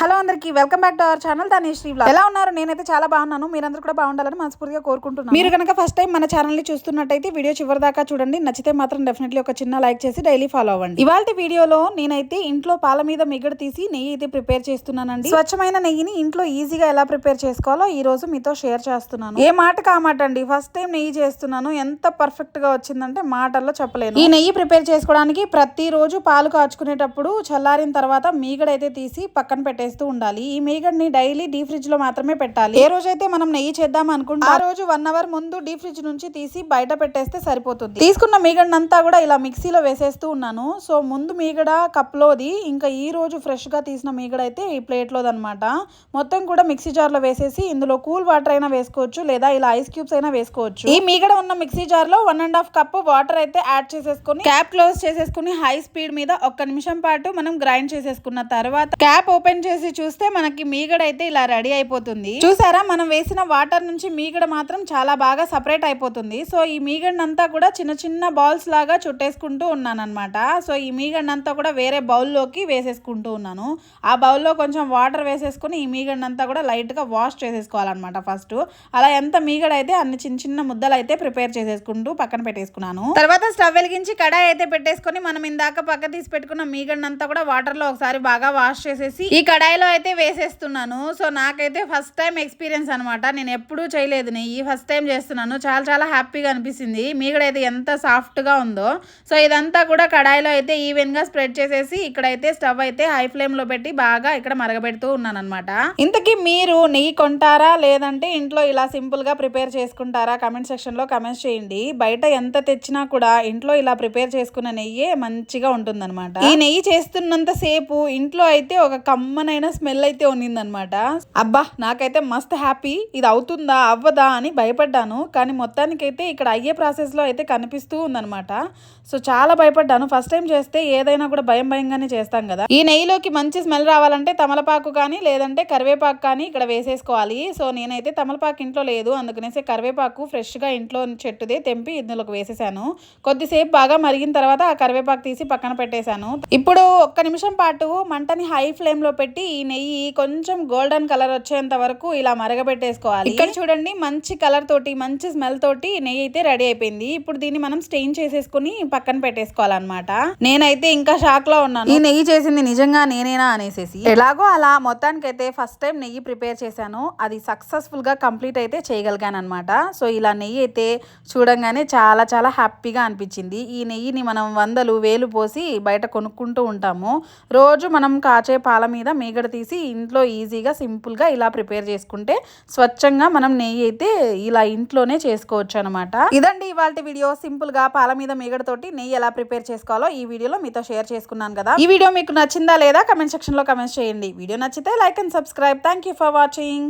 Hello అందరికీ welcome back to our channel Dani Sri vlog. ఎలా ఉన్నారు? నేనైతే చాలా బాగున్నాను. మీరందరూ కూడా బాగుండాలని మనస్ఫూర్తిగా కోరుకుంటున్నాను. మీరు కనుక ఫస్ట్ టైం మన ఛానల్ని చూస్తున్నట్టయితే వీడియో చివరి దాకా చూడండి. నచ్చితే మాత్రం డెఫినెట్లీ ఒక చిన్న లైక్ చేసి డైలీ ఫాలో అవ్వండి. ఇవాళ వీడియోలో నేనైతే ఇంట్లో పాల మీద మిగడ తీసి నెయ్యి అయితే ప్రిపేర్ చేస్తున్నానండి. స్వచ్ఛమైన నెయ్యిని ఇంట్లో ఈజీగా ఎలా ప్రిపేర్ చేసుకోవాలో ఈ రోజు మీతో షేర్ చేస్తున్నాను. ఏ మాట కామాట అండి? ఫస్ట్ టైం నెయ్యి చేస్తున్నాను. ఎంత పర్ఫెక్ట్గా వచ్చిందంటే మాటల్లో చెప్పలేను. ఈ నెయ్యి ప్రిపేర్ చేసుకోవడానికి ప్రతిరోజు పాలు కాచుకునేటప్పుడు చల్లారిన తర్వాత మీగడైతే తీసి పక్కన పెట్టేసి పెట్టేస్తూ ఉండాలి. ఈ మీగడని డైలీ డీ ఫ్రిడ్జ్లో మాత్రమే పెట్టాలి. ఏ రోజైతే మనం నెయ్యి చేద్దాం అనుకుంటే ఆ రోజు వన్ అవర్ ముందు డీ ఫ్రిడ్జ్ నుంచి తీసి బయట పెట్టేస్తే సరిపోతుంది. తీసుకున్న మీగడనంతా కూడా ఇలా మిక్సీలో వేసేస్తూ ఉన్నాను. సో ముందు మీగడ కప్ లోది ఇంకా ఈ రోజు ఫ్రెష్గా తీసిన మీగడ అయితే ఈ ప్లేట్ లోది అనమాట మొత్తం కూడా మిక్సీ జార్లో వేసేసి ఇందులో కూల్ వాటర్ అయినా వేసుకోవచ్చు లేదా ఇలా ఐస్ క్యూబ్స్ అయినా వేసుకోవచ్చు. ఈ మీగడ ఉన్న మిక్సీ జార్లో one and half cup water అయితే యాడ్ చేసేసుకుని క్యాప్ క్లోజ్ చేసేసుకుని హై స్పీడ్ మీద ఒక్క నిమిషం పాటు మనం గ్రైండ్ చేసేసుకున్న తర్వాత క్యాప్ ఓపెన్ చేసి చూస్తే మనకి మీగడ అయితే ఇలా రెడీ అయిపోతుంది. చూసారా? మనం వేసిన వాటర్ నుంచి మీగడ మాత్రం చాలా బాగా సపరేట్ అయిపోతుంది. సో ఈ మీగడనంతా కూడా చిన్న చిన్న బాల్స్ లాగా చుట్టేసుకుంటూ ఉన్నాను అనమాట సో ఈ మీగడనంతా కూడా వేరే బౌల్లోకి వేసేసుకుంటూ ఉన్నాను. ఆ బౌల్లో కొంచెం వాటర్ వేసేసుకుని ఈ మీగడనంతా కూడా లైట్గా వాష్ చేసేసుకోవాలన్నమాట ఫస్ట్. అలా ఎంత మీగడ అయితే అన్ని చిన్న చిన్న ముద్దలు అయితే ప్రిపేర్ చేసేసుకుంటూ పక్కన పెట్టేసుకున్నాను. తర్వాత స్టవ్ వెలిగించి కడాయి అయితే పెట్టేసుకొని మనం ఇందాక పక్క తీసి పెట్టుకున్న మీగడనంతా కూడా వాటర్లో ఒకసారి బాగా వాష్ చేసేసి ఈ కడాయిలో అయితే వేసేస్తున్నాను. సో నాకైతే ఫస్ట్ టైం ఎక్స్పీరియన్స్ అనమాట నేను ఎప్పుడూ చేయలేదు. నెయ్యి ఫస్ట్ టైం చేస్తున్నాను. చాలా చాలా హ్యాపీగా అనిపిస్తుంది. మీగడ అయితే ఎంత సాఫ్ట్గా ఉందో. సో ఇదంతా కూడా కడాయిలో అయితే ఈవెన్గా స్ప్రెడ్ చేసేసి ఇక్కడైతే స్టవ్ అయితే హై ఫ్లేమ్లో పెట్టి బాగా ఇక్కడ మరగబెడుతూ ఉన్నాను అనమాట ఇంతకీ మీరు నెయ్యి కొంటారా? లేదంటే ఇంట్లో ఇలా సింపుల్గా ప్రిపేర్ చేసుకుంటారా? కమెంట్ సెక్షన్లో కమెంట్స్ చేయండి. బయట ఎంత తెచ్చినా కూడా ఇంట్లో ఇలా ప్రిపేర్ చేసుకున్న నెయ్యే మంచిగా ఉంటుందన్నమాట. ఈ నెయ్యి చేస్తున్నంత సేపు ఇంట్లో అయితే ఒక కమ్మనైన స్మెల్ అయితే ఉన్నిందనమాట. అబ్బా నాకైతే మస్త్ హ్యాపీ ఇది అవుతుందా అవ్వదా అని భయపడ్డాను. కానీ మొత్తానికైతే ఇక్కడ అయ్యే ప్రాసెస్లో అయితే కనిపిస్తూ ఉందనమాట. సో చాలా భయపడ్డాను. ఫస్ట్ టైం చేస్తే ఏదైనా కూడా భయం భయంగానే చేస్తాం కదా. ఈ నెయ్యిలోకి మంచి స్మెల్ రావాలంటే తమలపాకు కానీ లేదంటే కరివేపాకు కానీ ఇక్కడ వేసేసుకోవాలి. సో నేనైతే తమలపాకు ఇంట్లో లేదు. అందుకనేసి కరివేపాకు ఫ్రెష్గా ఇంట్లో చెట్టుదే తెంపి ఇందులోకి వేసేసాను. కొద్దిసేపు బాగా మరిగిన తర్వాత ఆ కరివేపాకు తీసి పక్కన పెట్టేశాను. ఇప్పుడు ఒక్క నిమిషం పాటు మంటని హై ఫ్లేమ్లో పెట్టి ఈ నెయ్యి కొంచెం గోల్డెన్ కలర్ వచ్చేంత వరకు ఇలా మరగబెట్టేసుకోవాలి. ఇక్కడ చూడండి మంచి కలర్ తోటి మంచి స్మెల్ తోటి నెయ్యి అయితే రెడీ అయిపోయింది. ఇప్పుడు దీన్ని మనం స్టెయిన్ చేసేసుకుని పక్కన పెట్టేసుకోవాలన్నమాట. నేనైతే ఇంకా షాక్లో ఉన్నాను. ఈ నెయ్యి చేసింది నిజంగా నేనేనా అనేసి ఎలాగో అలా మొత్తానికైతే ఫస్ట్ టైం నెయ్యి ప్రిపేర్ చేశాను. అది సక్సెస్ఫుల్గా కంప్లీట్ అయితే చేయగలిగాను అనమాట సో ఇలా నెయ్యి అయితే చూడంగానే చాలా చాలా హ్యాపీగా అనిపించింది. ఈ నెయ్యిని మనం వందలు వేలు పోసి బయట కొనుక్కుంటూ ఉంటాము. రోజు మనం కాచే పాల మీద ఇక్కడ తీసి ఇంట్లో ఈజీగా సింపుల్గా ఇలా ప్రిపేర్ చేసుకుంటే స్వచ్ఛంగా మనం నెయ్యి అయితే ఇలా ఇంట్లోనే చేసుకోవచ్చు అనమాట ఇదండి ఇవాళ వీడియో. సింపుల్గా పాల మీద మీగడతోటి నెయ్యి ఎలా ప్రిపేర్ చేసుకోవాలో ఈ వీడియోలో మీతో షేర్ చేసుకున్నాను కదా. ఈ వీడియో మీకు నచ్చిందా లేదా కమెంట్ సెక్షన్లో కమెంట్స్ చేయండి. వీడియో నచ్చితే like and subscribe. Thank for watching.